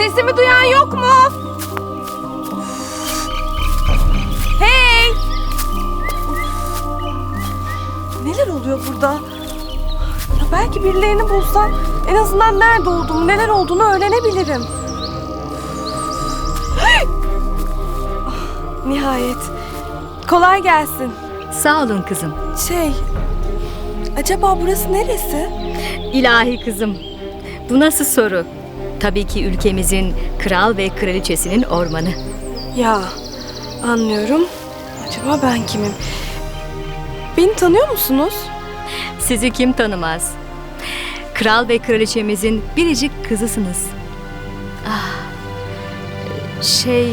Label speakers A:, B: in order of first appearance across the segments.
A: Sesimi duyan yok mu? Hey! Neler oluyor burada? Ya belki birilerini bulsam en azından nerede olduğumu, neler olduğunu öğrenebilirim. Ah, Nihayet. Kolay gelsin.
B: Sağ olun kızım.
A: Şey, acaba burası neresi?
B: İlahi kızım. Bu nasıl soru? Tabii ki ülkemizin kral ve kraliçesinin ormanı.
A: Ya, anlıyorum. Acaba ben kimim? Beni tanıyor musunuz?
B: Sizi kim tanımaz? Kral ve kraliçemizin biricik kızısınız. Ah, şey,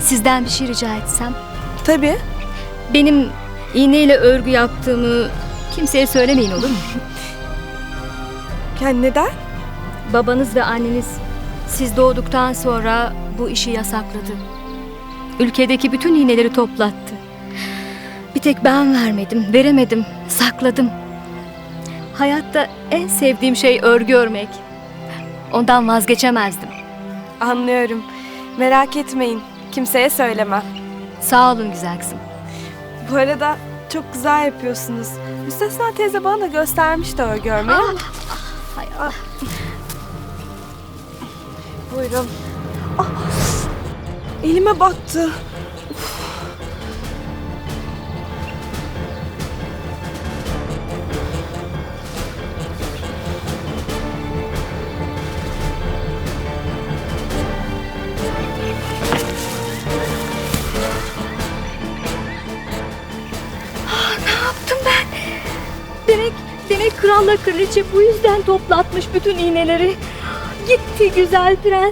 B: sizden bir şey rica etsem.
A: Tabii.
B: Benim iğneyle örgü yaptığımı kimseye söylemeyin olur mu?
A: Yani neden?
B: Babanız ve anneniz siz doğduktan sonra bu işi yasakladı. Ülkedeki bütün iğneleri toplattı. Bir tek ben vermedim, veremedim, sakladım. Hayatta en sevdiğim şey örgü örmek. Ondan vazgeçemezdim.
A: Anlıyorum. Merak etmeyin. Kimseye söylemem.
B: Sağ olun güzel kızım.
A: Bu arada çok güzel yapıyorsunuz. Müstesna teyze bana da göstermişti örgü örmeyi. ama-
B: Hay Allah.
A: Buyurun. Ah, elime battı.
B: Demek, demek kralla kraliçe bu yüzden toplatmış bütün iğneleri. Gitti güzel prens.